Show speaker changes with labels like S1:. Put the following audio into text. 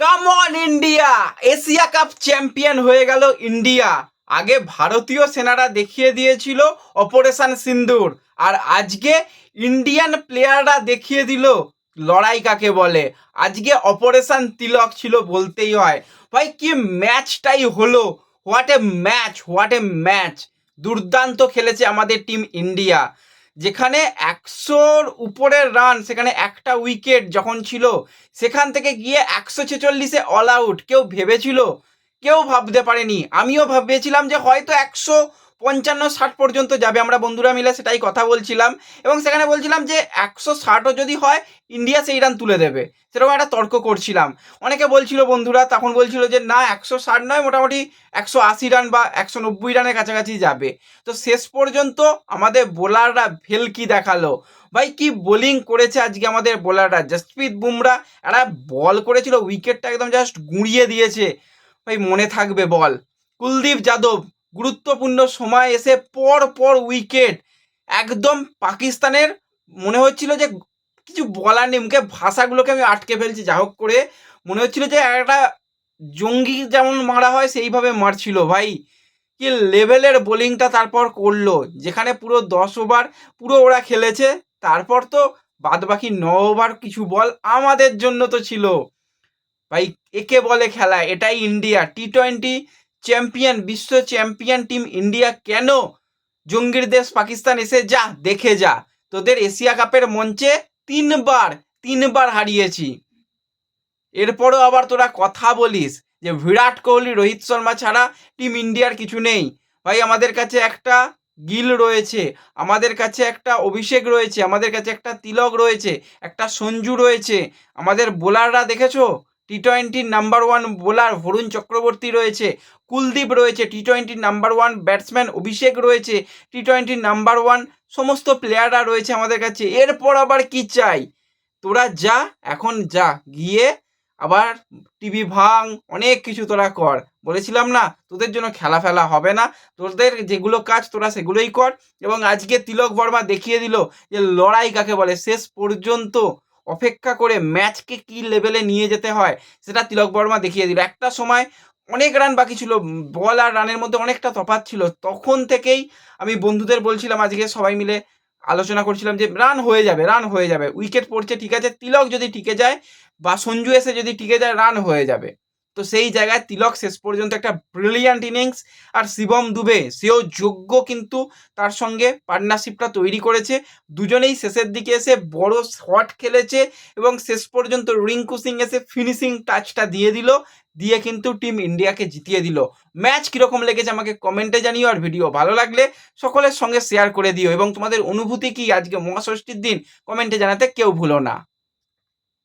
S1: Come on India Asia cup champion হয়ে গেল India আগে ভারতীয় সেনারা দেখিয়ে দিয়েছিল অপারেশন সিন্দুর আর আজকে ইন্ডিয়ান প্লেয়াররা দেখিয়ে দিল, লড়াই কাকে বলে? আজকে অপারেশন তিলক ছিল বলতেই হয়। ভাই, কি ম্যাচটাই হলো? What a match what a match দুর্দান্ত খেলেছে আমাদের টিম ইন্ডিয়া যেখানে একশোর উপরের রান সেখানে একটা উইকেট যখন ছিল, সেখান থেকে গিয়ে একশো ছেচল্লিশে অল আউট কেউ ভেবেছিল, কেউ ভাবতে পারেনি। আমিও ভেবেছিলাম যে হয়তো একশো পঞ্চান্ন ষাট পর্যন্ত যাবে। আমরা বন্ধুরা মিলে সেটাই কথা বলছিলাম এবং সেখানে বলছিলাম যে একশো ষাটও যদি হয়, ইন্ডিয়া সেই রান তুলে দেবে। সেরকম একটা তর্ক করছিলাম। অনেকে বলছিল বন্ধুরা, তখন বলছিল যে না, একশো ষাট নয়, মোটামুটি একশো আশি রান বা একশো নব্বই রানের কাছাকাছি যাবে। তো শেষ পর্যন্ত আমাদের বোলাররা ভেলকি দেখাল? ভাই, কি বোলিং করেছে আজকে আমাদের বোলাররা? জসপ্রীত বুমরা এরা বল করেছিল, উইকেটটা একদম জাস্ট গুঁড়িয়ে দিয়েছে। ভাই, মনে থাকবে বল। কুলদীপ যাদব গুরুত্বপূর্ণ সময় এসে পর পর উইকেট। একদম পাকিস্তানের মনে হচ্ছিল যে কিছু বলার নেই, মুখে ভাষাগুলোকে আমি আটকে ফেলছি, যা হোক করে। মনে হচ্ছিল যে একটা জঙ্গি যেমন মারা হয়, সেইভাবে মারছিল। ভাই, কি লেভেলের বোলিংটা তারপর করল। যেখানে পুরো দশ ওভার পুরো ওরা খেলেছে, তারপর তো বাদ বাকি ন ওভার কিছু বল আমাদের জন্য তো ছিল। ভাই, একে বলে খেলা, এটাই ইন্ডিয়া। টি টোয়েন্টি চ্যাম্পিয়ন, বিশ্ব চ্যাম্পিয়ন টিম ইন্ডিয়া কেন জঙ্গির দেশ পাকিস্তান এসে যা, দেখে যা। তোদের এশিয়া কাপের মঞ্চে তিনবার তিনবার হারিয়েছি। এরপরও আবার তোরা কথা বলিস যে বিরাট কোহলি, রোহিত শর্মা ছাড়া টিম ইন্ডিয়ার কিছু নেই। ভাই, আমাদের কাছে একটা গিল রয়েছে, আমাদের কাছে একটা অভিষেক রয়েছে, আমাদের কাছে একটা তিলক রয়েছে, একটা সঞ্জু রয়েছে। আমাদের বোলাররা দেখেছ? টি টোয়েন্টির number one bowler Varun Chakraborty রয়েছে কুলদীপ রয়েছে টি টোয়েন্টির নাম্বার ওয়ান ব্যাটসম্যান অভিষেক রয়েছে টি টোয়েন্টির নাম্বার ওয়ান সমস্ত প্লেয়াররা রয়েছে আমাদের কাছে। এরপর আবার কি চাই? তোরা যা, এখন যা, গিয়ে আবার টিভি ভাঙ, অনেক কিছু তোরা কর। বলেছিলাম না, তোদের জন্য খেলা ফেলা হবে না, তোদের যেগুলো কাজ তোরা সেগুলোই কর। এবং আজকে তিলক বর্মা দেখিয়ে দিল যে লড়াই কাকে বলে, শেষ পর্যন্ত অপেক্ষা করে ম্যাচকে কি লেভেলে নিয়ে যেতে হয়, সেটা তিলক বর্মা দেখিয়ে দিল। একটা সময় অনেক রান বাকি ছিল, বল আর রানের মধ্যে অনেকটা তফাত ছিল। তখন থেকেই আমি বন্ধুদের বলছিলাম, আজকে সবাই মিলে আলোচনা করছিলাম যে রান হয়ে যাবে রান হয়ে যাবে। উইকেট পড়ছে, ঠিক আছে। তিলক যদি টিকে যায় বা সঞ্জু এসে যদি টিকে যায় রান হয়ে যাবে। তো সেই জায়গায় তিলক শেষ পর্যন্ত একটা ব্রিলিয়ান্ট ইনিংস আর শিবম দুবে, সেও যোগ্য কিন্তু তার সঙ্গে পার্টনারশিপটা তৈরি করেছে। দুজনেই শেষের দিকে এসে বড় শট খেলেছে এবং শেষ পর্যন্ত রিঙ্কু সিং এসে ফিনিশিং টাচটা দিয়ে দিল, দিয়ে কিন্তু টিম ইন্ডিয়াকে জিতিয়ে দিল। ম্যাচ কীরকম লেগেছে আমাকে কমেন্টে জানিও, আর ভিডিও ভালো লাগলে সকলের সঙ্গে শেয়ার করে দিও। এবং তোমাদের অনুভূতি কি আজকে মহাষষ্ঠীর দিন? কমেন্টে জানাতে কেউ ভুলো না।